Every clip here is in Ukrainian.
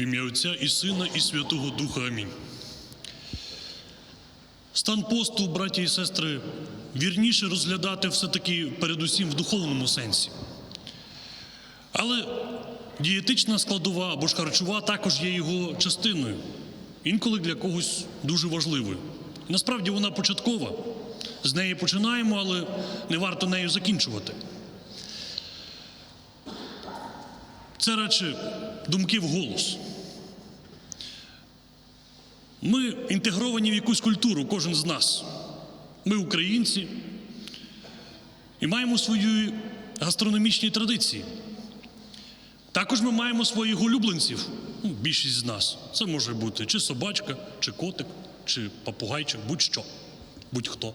Ім'я Отця і Сина, і Святого Духа. Амінь. Стан посту, браті і сестри, вірніше розглядати все-таки передусім в духовному сенсі. Але дієтична складова або ж харчова також є його частиною, інколи для когось дуже важливою. Насправді вона початкова. З неї починаємо, але не варто нею закінчувати. Це радше думки в голос. Ми інтегровані в якусь культуру, кожен з нас. Ми українці і маємо свої гастрономічні традиції. Також ми маємо своїх улюбленців, ну, більшість з нас. Це може бути чи собачка, чи котик, чи попугайчик, будь-що, будь-хто.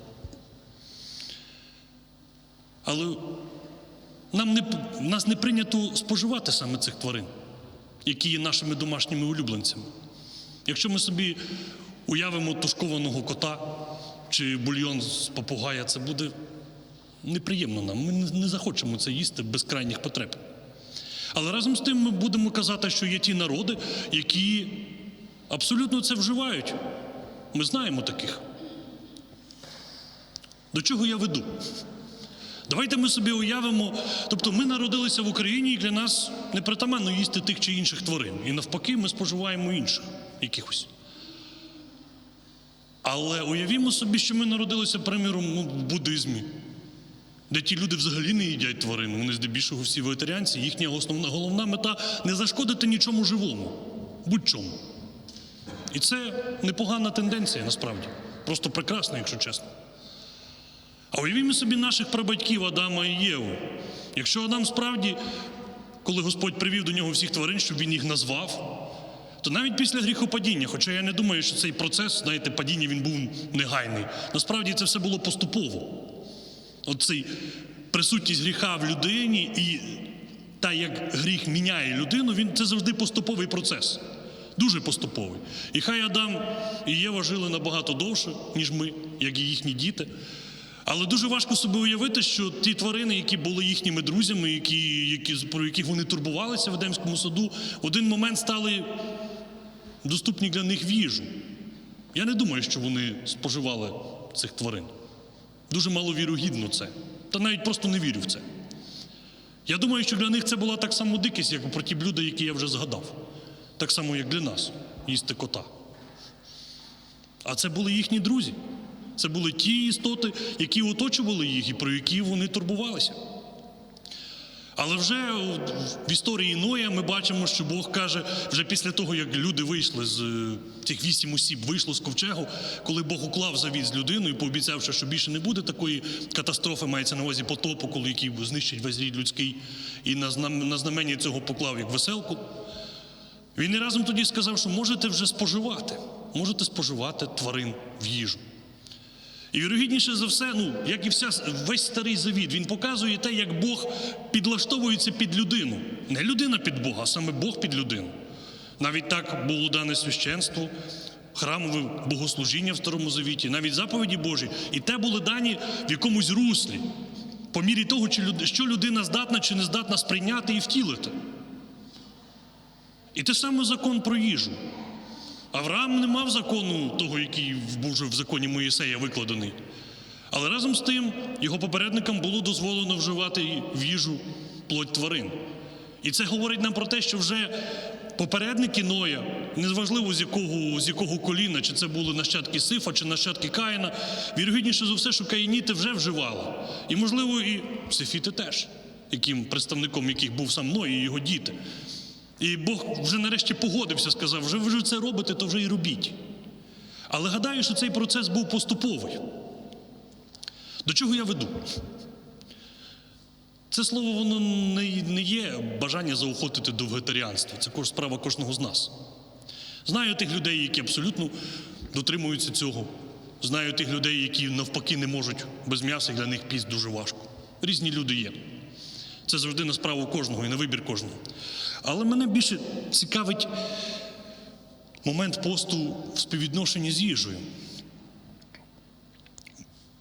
Але нам не, нас не прийнято споживати саме цих тварин, які є нашими домашніми улюбленцями. Якщо ми собі уявимо тушкованого кота чи бульйон з попугая, це буде неприємно нам. Ми не захочемо це їсти без крайніх потреб. Але разом з тим ми будемо казати, що є ті народи, які абсолютно це вживають. Ми знаємо таких. До чого я веду? Давайте ми собі уявимо, тобто ми народилися в Україні, і для нас непритаманно їсти тих чи інших тварин. І навпаки, ми споживаємо інших якихось. Але уявімо собі, що ми народилися, приміром, ну, в буддизмі, де ті люди взагалі не їдять тварин. Вони здебільшого всі вегетаріанці, їхня основна головна мета не зашкодити нічому живому, будь-чому. І це непогана тенденція насправді. Просто прекрасна, якщо чесно. А уявімо собі наших прабатьків Адама і Єву. Якщо Адам справді, коли Господь привів до нього всіх тварин, щоб він їх назвав, то навіть після гріхопадіння, хоча я не думаю, що цей процес, знаєте, падіння він був негайний. Насправді це все було поступово. Оцей присутність гріха в людині і та, як гріх міняє людину, він це завжди поступовий процес. Дуже поступовий. І хай Адам і Єва жили набагато довше, ніж ми, як і їхні діти. Але дуже важко собі уявити, що ті тварини, які були їхніми друзями, які, які, про яких вони турбувалися в Едемському саду, в один момент стали доступні для них їжу. Я не думаю, що вони споживали цих тварин. Дуже маловірогідно це. Та навіть просто не вірю в це. Я думаю, що для них це була так само дикість, як про ті блюда, які я вже згадав. Так само, як для нас їсти кота. А це були їхні друзі. Це були ті істоти, які оточували їх і про які вони турбувалися. Але вже в історії Ноя ми бачимо, що Бог каже, вже після того, як люди вийшли з е, цих вісім осіб, вийшло з ковчегу, коли Бог уклав завіт з людиною, пообіцявши, що більше не буде такої катастрофи, мається на увазі потопу, коли який знищить весь рід людський, і на на знамення цього поклав як веселку. Він і разом тоді сказав, що можете вже споживати, можете споживати тварин в їжу. І вірогідніше за все, ну, як і вся, весь старий завіт, він показує те, як Бог підлаштовується під людину. Не людина під Бога, а саме Бог під людину. Навіть так було дане священство, храмове богослужіння в Старому Завіті, навіть заповіді Божі. І те були дані в якомусь руслі, по мірі того, що людина здатна чи не здатна сприйняти і втілити. І те саме закон про їжу. Авраам не мав закону того, який був вже в законі Моїсея викладений. Але разом з тим його попередникам було дозволено вживати в їжу плоть тварин. І це говорить нам про те, що вже попередники Ноя, незважливо з якого, з якого коліна, чи це були нащадки Сифа, чи нащадки Каїна, вірогідніше за все, що каїніти вже вживали. І, можливо, і Сифіти теж, яким представником яких був сам Ной і його діти. І Бог вже нарешті погодився, сказав, вже ви вже це робите, то вже і робіть. Але гадаю, що цей процес був поступовий. До чого я веду? Це слово воно не, є бажання заохотити до вегетаріанства. Це справа кожного з нас. Знаю тих людей, які абсолютно дотримуються цього. Знаю тих людей, які навпаки не можуть без м'яса, для них піст дуже важко. Різні люди є. Це завжди на справу кожного і на вибір кожного. Але мене більше цікавить момент посту в співвідношенні з їжею.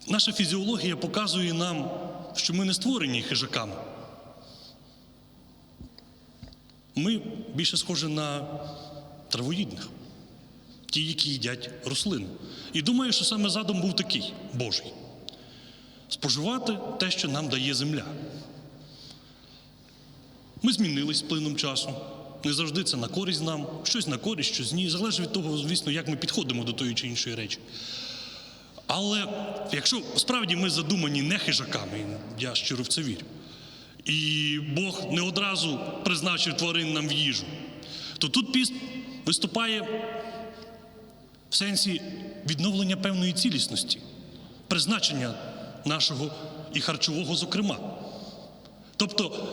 Наша фізіологія показує нам, що ми не створені хижаками. Ми більше схожі на травоїдних, ті, які їдять рослину. І думаю, що саме задум був такий Божий. Споживати те, що нам дає земля. Ми змінились з плином часу. Не завжди це на користь нам, щось на користь, щось ні. Залежить від того, звісно, як ми підходимо до тої чи іншої речі. Але якщо справді ми задумані не хижаками, я щиро в це вірю, і Бог не одразу призначив тварин нам в їжу, то тут піст виступає в сенсі відновлення певної цілісності, призначення нашого і харчового, зокрема. Тобто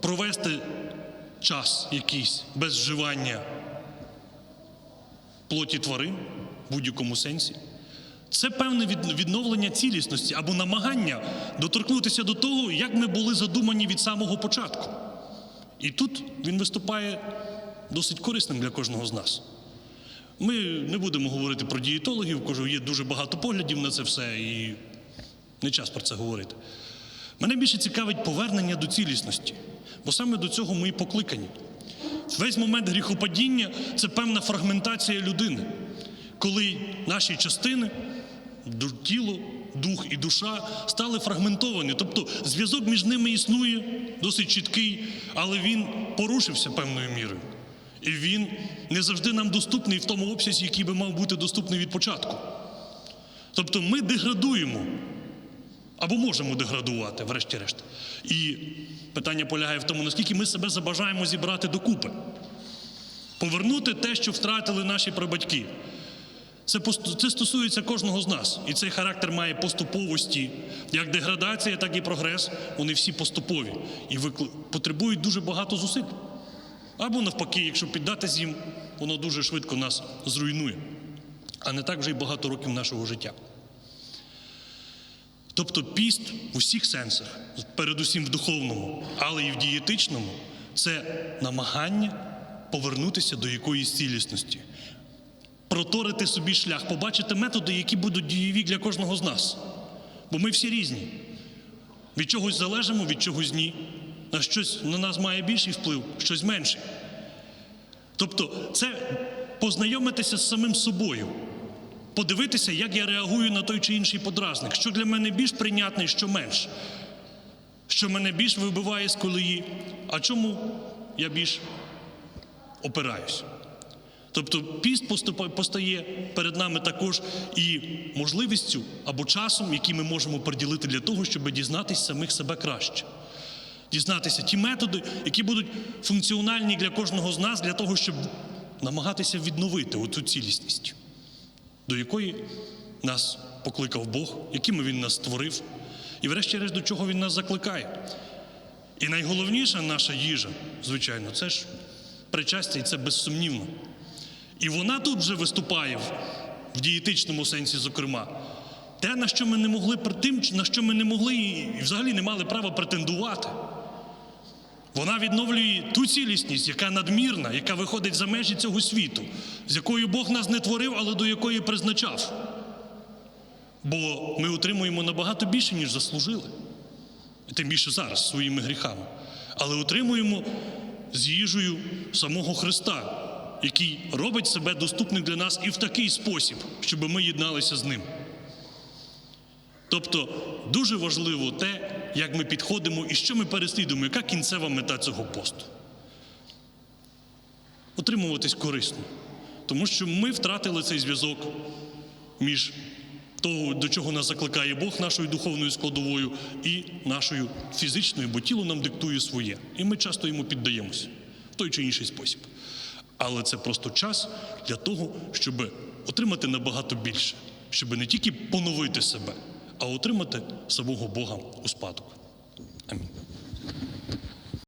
провести час якийсь без вживання плоті тварин в будь-якому сенсі. Це певне відновлення цілісності або намагання доторкнутися до того, як ми були задумані від самого початку. І тут він виступає досить корисним для кожного з нас. Ми не будемо говорити про дієтологів, кажу, є дуже багато поглядів на це все, і не час про це говорити. Мене більше цікавить повернення до цілісності, бо саме до цього ми і покликані. Весь момент гріхопадіння це певна фрагментація людини, коли наші частини, тіло, дух і душа стали фрагментовані. Тобто зв'язок між ними існує досить чіткий, але він порушився певною мірою. І він не завжди нам доступний в тому обсязі, який би мав бути доступний від початку. Тобто ми деградуємо або можемо деградувати, врешті-решт. І питання полягає в тому, наскільки ми себе забажаємо зібрати докупи, повернути те, що втратили наші прабатьки. Це, це стосується кожного з нас. І цей характер має поступовості. Як деградація, так і прогрес. Вони всі поступові і потребують дуже багато зусиль. Або навпаки, якщо піддатись їм, воно дуже швидко нас зруйнує, а не так вже й багато років нашого життя. Тобто піст в усіх сенсах, передусім в духовному, але і в дієтичному, це намагання повернутися до якоїсь цілісності, проторити собі шлях, побачити методи, які будуть дієві для кожного з нас. Бо ми всі різні. Від чогось залежимо, від чогось ні. На щось на нас має більший вплив, щось менший. Тобто, це познайомитися з самим собою, подивитися, як я реагую на той чи інший подразник, що для мене більш прийнятний, що менш, що мене більш вибиває з колії, а чому я більш опираюсь. Тобто піст постає перед нами також і можливістю або часом, який ми можемо приділити для того, щоб дізнатися самих себе краще. Дізнатися ті методи, які будуть функціональні для кожного з нас, для того, щоб намагатися відновити оцю цілісність, до якої нас покликав Бог, якими Він нас створив, і врешті-решт до чого Він нас закликає. І найголовніша наша їжа, звичайно, це ж причастя, і це безсумнівно. І вона тут вже виступає в, дієтичному сенсі, зокрема. Те, на що ми не могли на що ми не могли і взагалі не мали права претендувати. Вона відновлює ту цілісність, яка надмірна, яка виходить за межі цього світу, з якою Бог нас не творив, але до якої призначав. Бо ми отримуємо набагато більше, ніж заслужили. Тим більше зараз своїми гріхами. Але отримуємо з їжею самого Христа, який робить себе доступним для нас і в такий спосіб, щоб ми єдналися з ним. Тобто дуже важливо те, як ми підходимо і що ми переслідуємо, яка кінцева мета цього посту. Отримуватись корисно. Тому що ми втратили цей зв'язок між того, до чого нас закликає Бог нашою духовною складовою і нашою фізичною, бо тіло нам диктує своє. І ми часто йому піддаємося в той чи інший спосіб. Але це просто час для того, щоб отримати набагато більше, щоб не тільки поновити себе, а отримати самого Бога у спадок. Амінь.